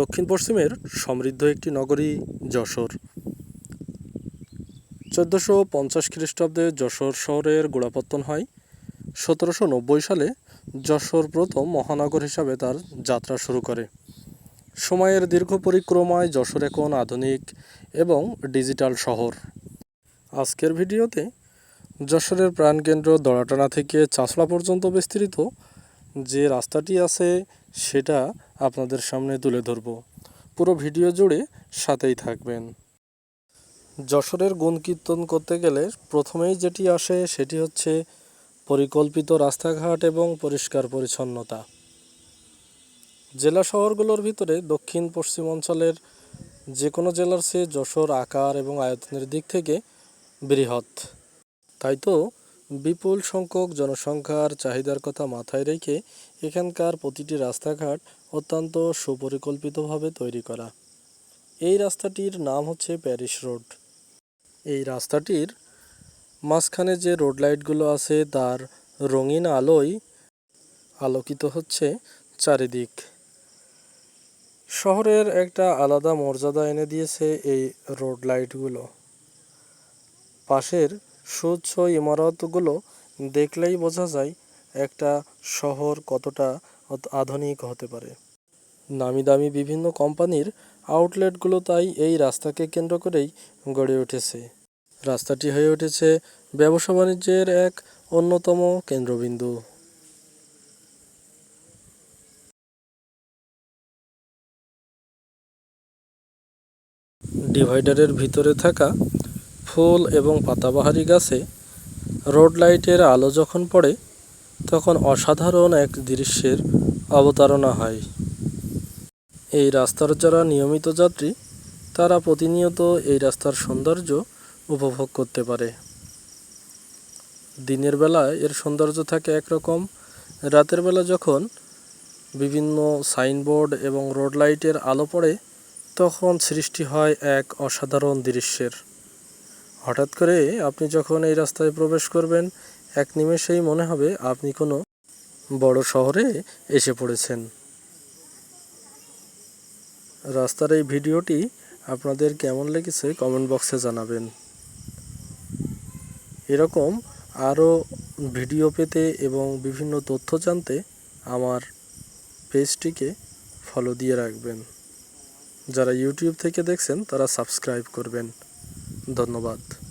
দক্ষিণ পশ্চিমের সমৃদ্ধ একটি নগরী যশোর। চোদ্দোশো পঞ্চাশ খ্রিস্টাব্দে যশোর শহরের গোড়াপত্তন হয়। সতেরোশো নব্বই সালে যশোর প্রথম মহানগর হিসাবে তার যাত্রা শুরু করে। সময়ের দীর্ঘ পরিক্রমায় যশোর এখন আধুনিক এবং ডিজিটাল শহর। আজকের ভিডিওতে যশোরের প্রাণকেন্দ্র দড়াটানা থেকে চাষলা পর্যন্ত বিস্তৃত যে রাস্তাটি আছে, সেটা আপনাদের সামনে তুলে ধরব। পুরো ভিডিও জুড়ে সাথেই থাকবেন। যশোরের গুণ কীর্তন করতে গেলে প্রথমেই যেটি আসে সেটি হচ্ছে পরিকল্পিত রাস্তাঘাট এবং পরিষ্কার পরিচ্ছন্নতা। জেলা শহরগুলোর ভিতরে দক্ষিণ পশ্চিম অঞ্চলের যে কোনো জেলার চেয়ে যশোর আকার এবং আয়তনের দিক থেকে বৃহৎ। তাই তো বিপুল সংখ্যক জনসংখ্যার চাহিদার কথা মাথায় রেখে এখানকার প্রতিটি রাস্তাঘাট অত্যন্ত সুপরিকল্পিতভাবে তৈরি করা। এই রাস্তাটির নাম হচ্ছে প্যারিস রোড। এই রাস্তাটির মাঝখানে যে রোড লাইটগুলো আছে, তার রঙিন আলোয় আলোকিত হচ্ছে চারিদিক। শহরের একটা আলাদা মর্যাদা এনে দিয়েছে এই রোড লাইটগুলো। পাশের সুচ্ছ ইমারতগুলো দেখলেই বোঝা যায় একটা শহর কতটা আধুনিক হতে পারে। নামি দামি বিভিন্ন কোম্পানির আউটলেটগুলো তাই এই রাস্তাকে কেন্দ্র করেই গড়ে উঠেছে। রাস্তাটি হয়ে উঠেছে ব্যবসা বাণিজ্যের এক অন্যতম কেন্দ্রবিন্দু। ডিভাইডারের ভিতরে থাকা ফুল এবং পাতাবাহারি গাছে রোড লাইটের আলো যখন পড়ে, তখন অসাধারণ এক দৃশ্যের অবতারণা হয়। এই রাস্তার যারা নিয়মিত যাত্রী, তারা প্রতিনিয়ত এই রাস্তার সৌন্দর্য উপভোগ করতে পারে। দিনের বেলায় এর সৌন্দর্য থাকে একরকম, রাতের বেলা যখন বিভিন্ন সাইনবোর্ড এবং রোড লাইটের আলো পড়ে, তখন সৃষ্টি হয় এক অসাধারণ দৃশ্যের। হঠাৎ করে আপনি যখন এই রাস্তায় প্রবেশ করবেন, এক নিমেষেই মনে হবে আপনি কোনো বড় শহরে এসে পড়েছেন। রাস্তার এই ভিডিওটি আপনাদের কেমন লেগেছে কমেন্ট বক্সে জানাবেন। এরকম আরও ভিডিও পেতে এবং বিভিন্ন তথ্য জানতে আমার পেজটিকে ফলো দিয়ে রাখবেন। যারা ইউটিউব থেকে দেখছেন, তারা সাবস্ক্রাইব করবেন। ধন্যবাদ।